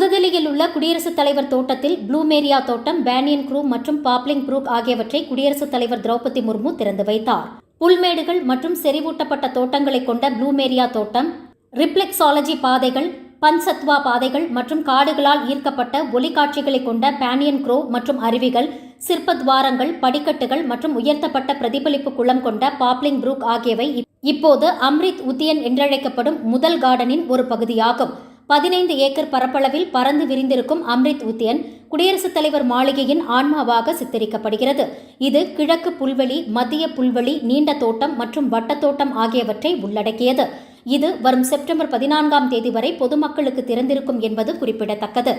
புதுதில்லியில் உள்ள குடியரசுத் தலைவர் தோட்டத்தில் ப்ளூமேரியா தோட்டம் பேனியன் குரூ மற்றும் பாப்லிங் புரூக் ஆகியவற்றை குடியரசுத் தலைவர் திரௌபதி முர்மு திறந்து வைத்தார். புல்மேடுகள் மற்றும் செறிவூட்டப்பட்ட தோட்டங்களை கொண்ட ப்ளூமேரியா தோட்டம் ரிப்ளெக்ஸாலஜி பாதைகள் பன்சத்வா பாதைகள் மற்றும் காடுகளால் ஈர்க்கப்பட்ட ஒலிக்காட்சிகளை கொண்ட பேனியன் குரோ மற்றும் அருவிகள் சிற்ப துவாரங்கள் படிக்கட்டுகள் மற்றும் உயர்த்தப்பட்ட பிரதிபலிப்பு குளம் கொண்ட பாப்லிங் புரூக் ஆகியவை இப்போது அம்ரித் உத்தியன் என்றழைக்கப்படும் முதல் கார்டனின் ஒரு பகுதியாகும். பதினைந்து ஏக்கர் பரப்பளவில் பறந்து விரிந்திருக்கும் அம்ரித் உத்தியன் குடியரசுத் தலைவர் மாளிகையின் ஆன்மாவாக சித்தரிக்கப்படுகிறது. இது கிழக்கு புல்வெளி மத்திய புல்வெளி நீண்ட தோட்டம் மற்றும் வட்டத்தோட்டம் ஆகியவற்றை உள்ளடக்கியது. இது வரும் செப்டம்பர் பதினான்காம் தேதி வரை பொதுமக்களுக்கு திறந்திருக்கும் என்பது குறிப்பிடத்தக்கது.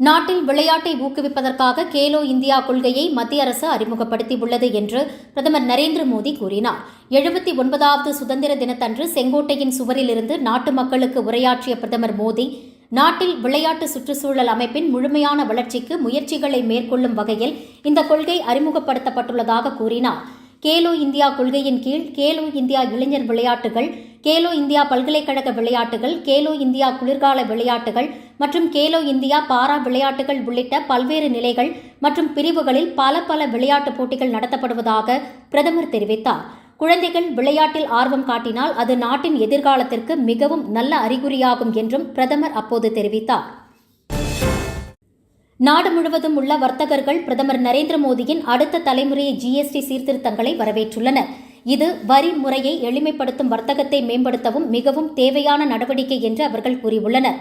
நாட்டில் விளையாட்டை ஊக்குவிப்பதற்காக கேலோ இந்தியா கொள்கையை மத்திய அரசு அறிமுகப்படுத்தியுள்ளது என்று பிரதமர் நரேந்திர மோடி கூறினார். எழுபத்தி ஒன்பதாவது சுதந்திர தினத்தன்று செங்கோட்டையின் சுவரிலிருந்து நாட்டு மக்களுக்கு உரையாற்றிய பிரதமர் மோடி நாட்டில் விளையாட்டு சுற்றுச்சூழல் அமைப்பின் முழுமையான வளர்ச்சிக்கு முயற்சிகளை மேற்கொள்ளும் வகையில் இந்த கொள்கை அறிமுகப்படுத்தப்பட்டுள்ளதாக கூறினார். கேலோ இந்தியா கொள்கையின் கீழ் கேலோ இந்தியா இளைஞர் விளையாட்டுகள் கேலோ இந்தியா பல்கலைக்கழக விளையாட்டுகள் கேலோ இந்தியா குளிர்கால விளையாட்டுகள் மற்றும் கேலோ இந்தியா பாரா விளையாட்டுகள் உள்ளிட்ட பல்வேறு நிலைகள் மற்றும் பிரிவுகளில் பல பல விளையாட்டுப் போட்டிகள் நடத்தப்படுவதாக பிரதமர் தெரிவித்தார். குழந்தைகள் விளையாட்டில் ஆர்வம் காட்டினால் அது நாட்டின் எதிர்காலத்திற்கு மிகவும் நல்ல அறிகுறியாகும் என்றும் பிரதமர் அப்போது தெரிவித்தார். நாடு முழுவதும் உள்ள வர்த்தகர்கள் பிரதமர் நரேந்திர மோடியின் அடுத்த தலைமுறை ஜிஎஸ்டி சீர்திருத்தங்களை வரவேற்றுள்ளனர். இது வரி முறையை எளிமைப்படுத்தும் வர்த்தகத்தை மேம்படுத்தவும் மிகவும் தேவையான நடவடிக்கை என்று அவர்கள் கூறியுள்ளனர்.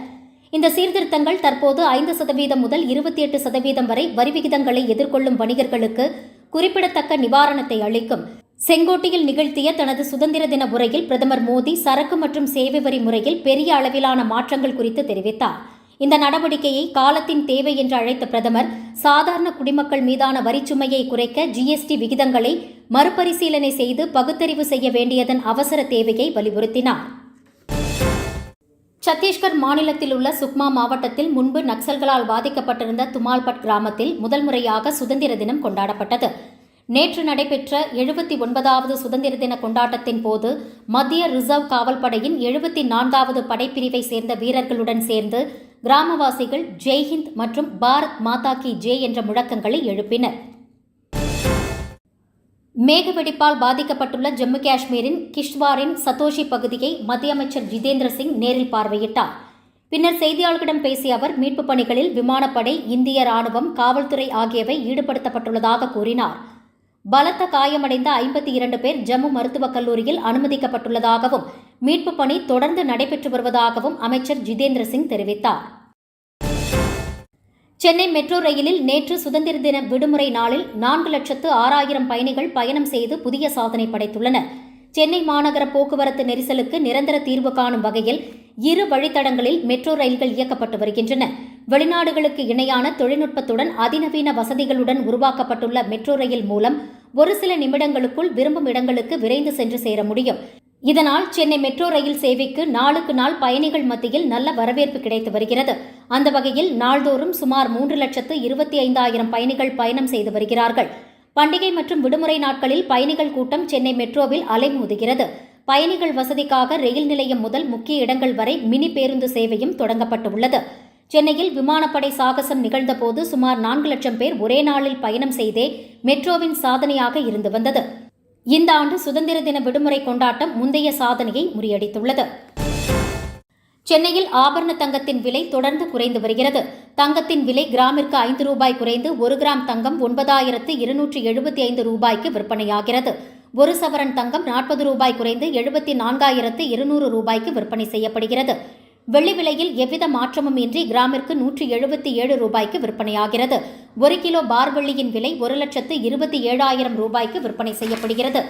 இந்த சீர்திருத்தங்கள் தற்போது ஐந்து சதவீதம் முதல் இருபத்தி எட்டு சதவீதம் வரை வரி விகிதங்களை எதிர்கொள்ளும் வணிகர்களுக்கு குறிப்பிடத்தக்க நிவாரணத்தை அளிக்கும். செங்கோட்டையில் நிகழ்த்திய தனது சுதந்திர தின உரையில் பிரதமர் மோடி சரக்கு மற்றும் சேவை வரி முறையில் பெரிய அளவிலான மாற்றங்கள் குறித்து தெரிவித்தார். இந்த நடவடிக்கையை காலத்தின் தேவை என்று அழைத்த பிரதமர் சாதாரண குடிமக்கள் மீதான வரிச்சுமையை குறைக்க ஜிஎஸ்டி விகிதங்களை மறுபரிசீலனை செய்து பகுத்தறிவு செய்ய வேண்டியதன் அவசர தேவையை வலியுறுத்தினார். சத்தீஸ்கர் மாநிலத்தில் உள்ள சுக்மா மாவட்டத்தில் முன்பு நக்சல்களால் பாதிக்கப்பட்டிருந்த துமால்பட் கிராமத்தில் முதல் முறையாக சுதந்திர தினம் கொண்டாடப்பட்டது. நேற்று நடைபெற்ற எழுபத்தி ஒன்பதாவது சுதந்திர தின கொண்டாட்டத்தின் போது மத்திய ரிசர்வ் காவல்படையின் எழுபத்தி நான்காவது படைப்பிரிவை சேர்ந்த வீரர்களுடன் சேர்ந்து கிராமவாசிகள் ஜெய்ஹிந்த் மற்றும் பாரத் மாதா கி ஜே என்ற முழக்கங்களை எழுப்பினர். மேகவெடிப்பால் பாதிக்கப்பட்டுள்ள ஜம்மு காஷ்மீரின் கிஷ்வாரின் சத்தோஷி பகுதியை மத்திய அமைச்சர் ஜிதேந்திர சிங் நேரில் பார்வையிட்டார். பின்னர் செய்தியாளர்களிடம் பேசிய அவர் மீட்புப் பணிகளில் விமானப்படை இந்திய ராணுவம் காவல்துறை ஆகியவை ஈடுபடுத்தப்பட்டுள்ளதாக கூறினார். பலத்த காயமடைந்த ஐம்பத்தி இரண்டு பேர் ஜம்மு மருத்துவக் கல்லூரியில் அனுமதிக்கப்பட்டுள்ளதாகவும் மீட்புப் பணி தொடர்ந்து நடைபெற்று வருவதாகவும் அமைச்சர் ஜிதேந்திர சிங் தெரிவித்தார். சென்னை மெட்ரோ ரயிலில் நேற்று சுதந்திர தின விடுமுறை நாளில் நான்கு லட்சத்து ஆறாயிரம் பயணிகள் பயணம் செய்து புதிய சாதனை படைத்துள்ளனர். சென்னை மாநகர போக்குவரத்து நெரிசலுக்கு நிரந்தர தீர்வு காணும் வகையில் இரு வழித்தடங்களில் மெட்ரோ ரயில்கள் இயக்கப்பட்டு வருகின்றன. வெளிநாடுகளுக்கு இணையான தொழில்நுட்பத்துடன் அதிநவீன வசதிகளுடன் உருவாக்கப்பட்டுள்ள மெட்ரோ ரயில் மூலம் ஒரு சில நிமிடங்களுக்குள் விரும்பும் இடங்களுக்கு விரைந்து சென்று சேர முடியும். இதனால் சென்னை மெட்ரோ ரயில் சேவைக்கு நாளுக்கு நாள் பயணிகள் மத்தியில் நல்ல வரவேற்பு கிடைத்து வருகிறது. அந்த வகையில் நாள்தோறும் சுமார் மூன்று லட்சத்து இருபத்தி ஐந்தாயிரம் பயணிகள் பயணம் செய்து வருகிறார்கள். பண்டிகை மற்றும் விடுமுறை நாட்களில் பயணிகள் கூட்டம் சென்னை மெட்ரோவில் அலைமோதுகிறது. பயணிகள் வசதிக்காக ரயில் நிலையம் முதல் முக்கிய இடங்கள் வரை மினி பேருந்து சேவையும் தொடங்கப்பட்டுள்ளது. சென்னையில் விமானப்படை சாகசம் நிகழ்ந்தபோது சுமார் நான்கு லட்சம் பேர் ஒரே நாளில் பயணம் செய்தே மெட்ரோவின் சாதனையாக இருந்து வந்தது. இந்த ஆண்டு சுதந்திர தின விடுமுறை கொண்டாட்டம் முந்தைய சாதனையை முறியடித்துள்ளது. சென்னையில் ஆபரண தங்கத்தின் விலை தொடர்ந்து குறைந்து வருகிறது. தங்கத்தின் விலை கிராமிற்கு ஐந்து ரூபாய் குறைந்து ஒரு கிராம் தங்கம் ஒன்பதாயிரத்து இருநூற்றி எழுபத்தி ஐந்து ரூபாய்க்கு விற்பனையாகிறது. ஒரு சவரன் தங்கம் நாற்பது ரூபாய் குறைந்து எழுபத்தி நான்காயிரத்து இருநூறு ரூபாய்க்கு விற்பனை செய்யப்படுகிறது. வெள்ளி விலையில் எவ்வித மாற்றமும் இன்றி கிராமிற்கு நூற்றி எழுபத்தி ஏழு ரூபாய்க்கு விற்பனையாகிறது. ஒரு கிலோ பார் வெள்ளியின் விலை ஒரு லட்சத்து இருபத்தி ஏழாயிரம் ரூபாய்க்கு விற்பனை செய்யப்படுகிறது.